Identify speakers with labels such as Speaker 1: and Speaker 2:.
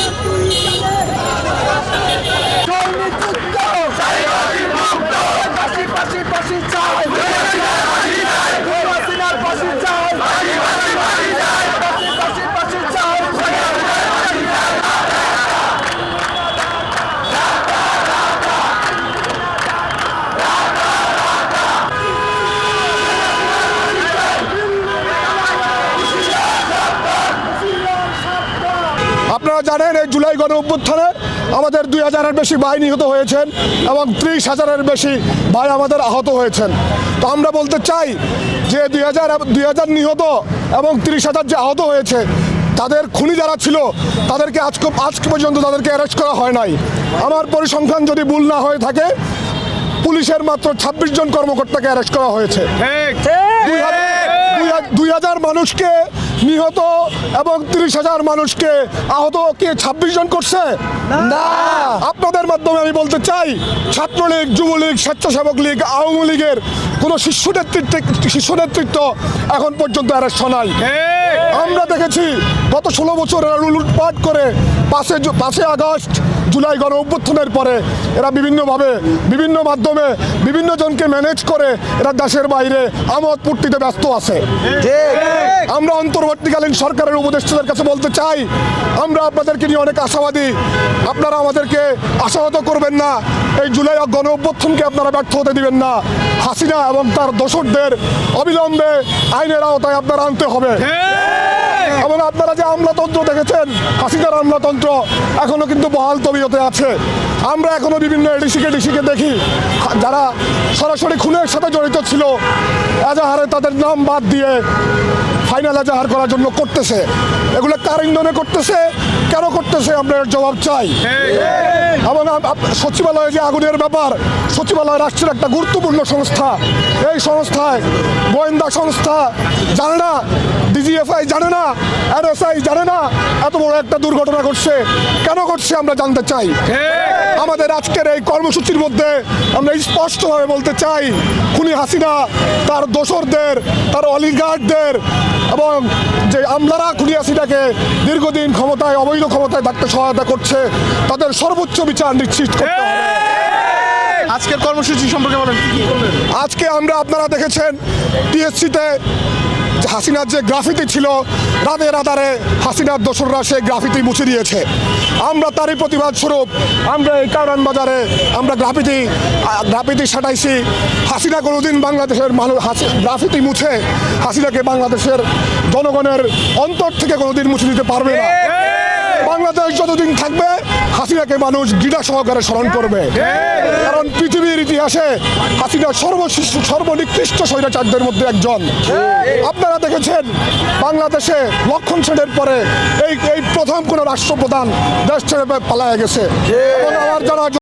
Speaker 1: Yeah. July গণ অভ্যুত্থানে আমাদের দুই হাজারের বেশি ভাই নিহত হয়েছেন এবং ত্রিশ হাজারের বেশি ভাই আমাদের আহত হয়েছেন। তো আমরা বলতে চাই যে দুই হাজার দুই হাজার নিহত এবং ত্রিশ হাজার যে আহত হয়েছে তাদের খুনি যারা ছিল তাদেরকে আজকে আজকে পর্যন্ত তাদেরকে অ্যারেস্ট করা হয় নাই। আমার পরিসংখ্যান যদি ভুল না হয়ে থাকে পুলিশের মাত্র ছাব্বিশ জন কর্মকর্তাকে অ্যারেস্ট করা হয়েছে। দুই হাজার- মানুষকে নিহত এবং তিরিশ হাজার মানুষকে আহত কে ছাব্বিশ জন করছে? না। আপনাদের মাধ্যমে আমি বলতে চাই ছাত্রলীগ যুবলীগ স্বেচ্ছাসেবক লীগ আওয়ামী লীগের কোনো শীর্ষ নেতৃত্বে শিশু নেতৃত্ব এখন পর্যন্ত অ্যারেস্ট নাই। আমরা দেখেছি গত ষোলো বছর এরা লুটপাট করে পাশে পাঁচে আগস্ট, জুলাই গণ অভ্যুত্থানের পরে এরা বিভিন্নভাবে, বিভিন্ন মাধ্যমে বিভিন্ন জনকে ম্যানেজ করে এরা দেশের বাইরে আমোদ পূর্তিতে ব্যস্ত আছে। আমরা অন্তর্বর্তীকালীন সরকারের উপদেষ্টাদের কাছে বলতে চাই, আমরা আপনাদেরকে নিয়ে অনেক আশাবাদী। আপনারা আমাদেরকে আশাহত করবেন না, এই জুলাই গণ অভ্যুত্থানকে আপনারা ব্যর্থ হতে দিবেন না। হাসিনা এবং তার দোসরদের অবিলম্বে আইনের আওতায় আপনারা আনতে হবে। এবং আপনারা যে আমলাতন্ত্র দেখেছেন, হাসিনার আমলাতন্ত্র এখনও কিন্তু বহাল তবিয়তে আছে। আমরা এখনও বিভিন্ন এডিসিকে ডিসিকে দেখি। যারা সরাসরি খুনের সাথে জড়িত ছিল, এজাহারে তাদের নাম বাদ দিয়ে ফাইনাল এজাহার করার জন্য করতেছে। এগুলো কার ইন্ধনে করতেছে? কেন করতেছে? আমরা জবাব চাই। এবং সচিবালয়ে যে আগুনের ব্যাপার, সচিবালয় রাষ্ট্রের একটা গুরুত্বপূর্ণ সংস্থা। এই সংস্থায় গোয়েন্দা সংস্থা জানে না, ডিজিএফআই জানে না, এনএসআই জানে না, এত বড় একটা দুর্ঘটনা ঘটছে। কেন ঘটছে আমরা জানতে চাই। আমাদের আজকের এই কর্মসূচির মধ্যে আমরা স্পষ্টভাবে বলতে চাই খুনি হাসিনা তার দোসরদের তার অলিগার্ডদের এবং যে আমলারা খুনি হাসিনাকে দীর্ঘদিন ক্ষমতায় অবৈধ ক্ষমতায় থাকতে সহায়তা করছে তাদের সর্বোচ্চ বিচার নিশ্চিত করতে হবে।
Speaker 2: আজকের কর্মসূচি সম্পর্কে বলেন
Speaker 1: আজকে আমরা আপনারা দেখেছেন টিএসসিতে হাসিনার যে গ্রাফিতি ছিল রাতে রাতারে হাসিনার দোসররা সেই গ্রাফিতি মুছে দিয়েছে। আমরা তারই প্রতিবাদ স্বরূপ আমরা এই কারণ বাজারে আমরা গ্রাফিতি গ্রাফিতি সাটাইছি। হাসিনা কোনোদিন বাংলাদেশের মানুষ গ্রাফিতি মুছে হাসিনাকে বাংলাদেশের জনগণের অন্তর থেকে কোনোদিন মুছে দিতে পারবে না। বাংলাদেশ যতদিন থাকবে, হাসিনাকে মানুষ ঘৃণা সহকারে স্মরণ করবে। কারণ পৃথিবীর ইতিহাসে হাসিনা সর্বশিষ্ট, সর্বনিকৃষ্ট স্বৈরাচারদের মধ্যে একজন। আপনারা দেখেছেন, বাংলাদেশে লক্ষণ সেনের পরে এই এই প্রথম কোনো রাষ্ট্রপ্রধান দেশ ছেড়ে পালায় গেছে। এবং আমার যারা